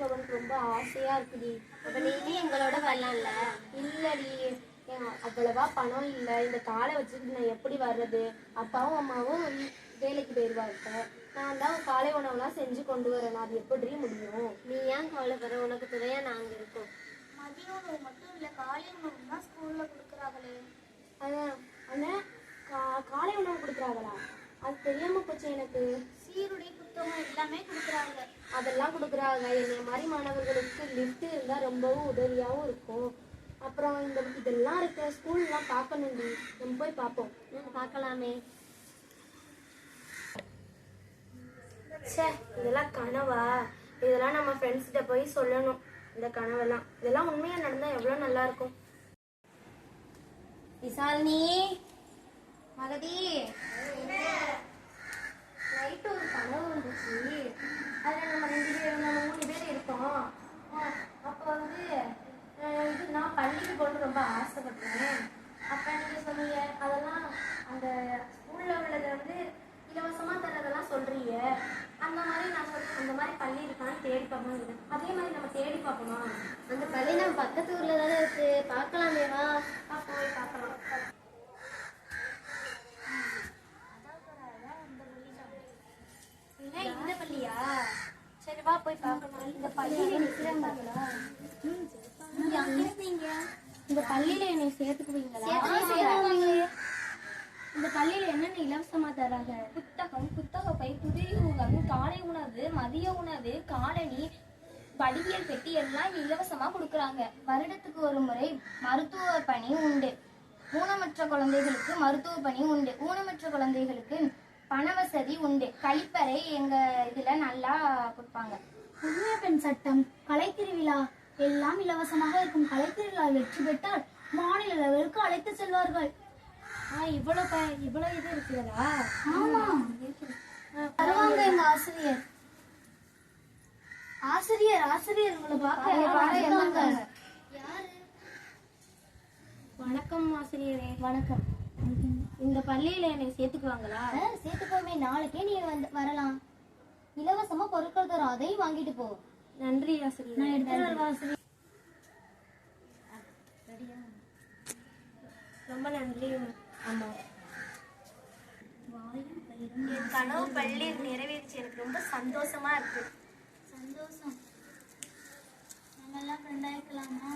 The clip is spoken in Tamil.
போகணும்னு ரொம்ப ஆசையா இருக்குடி. அப்ப நீ எங்களோட வரலாம்ல. இல்லடி அவ்வளவா பணம் இல்லை. இந்த காலை வச்சுட்டு நான் எப்படி வர்றது? அப்பாவும் அம்மாவும் வேலைக்கு போயிடுவாங்க நான் தான் காலை உணவுலாம் செஞ்சு கொண்டு வரேன். அது எப்படி முடியும்? நீ ஏன் கவலைப்படுற உனக்கு துணையா நாங்க இருக்கோம். மதிய உணவு மட்டும் இல்லை காலை உணவு தான் ஸ்கூலில் கொடுக்குறாங்களே. அண்ணா காலை உணவு கொடுக்குறாங்களா? அது தெரியாம போச்சு எனக்கு. சீருடை புத்தகம் எல்லாமே கொடுக்குறாங்க. அதெல்லாம் கொடுக்குறாங்க. என்னை மாதிரி மாணவர்களுக்கு லிஃப்ட் இருந்தால் ரொம்பவும் உதவியாகவும் இருக்கும். அப்புறம் இந்த இதெல்லாம் இருக்க ஸ்கூல்லாம் பார்க்கணும்டி. நம்ம போய் பார்ப்போம். பார்க்கலாமே. ச்சே இதெல்லாம் கனவா? இதெல்லாம் நம்ம ஃப்ரெண்ட்ஸ்கிட்ட போய் சொல்லணும். இந்த கனவெல்லாம். இதெல்லாம் உண்மையா நடந்தா எவ்வளவு நல்லா இருக்கும். விசாலினி மகதி நைட்டு ஒரு கனவு வந்துச்சு அதில் நம்ம ரெண்டு பேர் நம்ம மூணு பேர் இருக்கோம் அஹ் அப்போ வந்து அஹ் இது நான் பள்ளிக்கு போகணும்னு ரொம்ப ஆசைப்பட்டேன். அப்போ நீங்கள் சொன்னீங்க அதெல்லாம் அந்த ஸ்கூலில் உள்ளதை வந்து இலவசமாக தரதெல்லாம் சொல்கிறீங்க அந்த மாதிரி நான் சொல்றேன் அந்த மாதிரி பள்ளி இருக்கான்னு தேடி பார்க்கணும் அதே மாதிரி நம்ம தேடி பார்ப்போமா? அந்த பள்ளி நம்ம பக்கத்து ஊர்ல தானே இருக்கு. பார்க்கலாமே வா. வா, போய் பார்க்கலாம். இந்த பள்ளியா? சரி வா போய் பார்க்கலாம் இந்த பள்ளியில நிற்கிறாங்களா நீங்க அங்க இருந்தீங்க. இந்த பள்ளியில என்னை சேர்த்துக்குவீங்களா? இந்த பள்ளியில என்னென்ன இலவசமா தராங்க? புத்தகம் புத்தக பை புதியுகம் காலை உணவு மதிய உணவு காலனி வடிவியல் பெட்டி எல்லாம் இலவசமா கொடுக்கறாங்க. வருடத்துக்கு ஒரு முறை மருத்துவ பணி உண்டு. ஊனமற்ற குழந்தைகளுக்கு மருத்துவ பணி உண்டு. ஊனமற்ற குழந்தைகளுக்கு பண வசதி உண்டு. கழிப்பறை எங்க இதுல நல்லா கொடுப்பாங்க. புதிய பெண் சட்டம் கலைத்திருவிழா எல்லாம் இலவசமாக இருக்கும் கலைத்திருவிழா வெற்றி பெற்றால் மாநில லெவலுக்கு அழைத்து செல்வார்கள் இவ்வளவு இவ்வளவு இது இருக்குதா ஆமா. வருவாங்க எங்க ஆசிரியர். ஆசிரியர் ஆசிரியர் உங்களை பார்க்க வந்தாங்க. வணக்கம் ஆசிரியரே. வணக்கம். இந்த பள்ளியில என்னை சேர்த்துக்குவாங்களா? சேர்த்துக்கோமே. நாளைக்கே நீ வந்து வரலாம். இலவசமா பொருட்கள் தரும். அதையும் வாங்கிட்டு போ. நன்றி ஆசிரியர் நான் எடுத்துட்டு ஆசிரியர் ரொம்ப நன்றி. அம்மா என் கனவு பள்ளி நிறைவேறிச்சு எனக்கு ரொம்ப சந்தோஷமா இருக்கு. சந்தோஷம். நம்ம எல்லாம் ஆயிக்கலாமா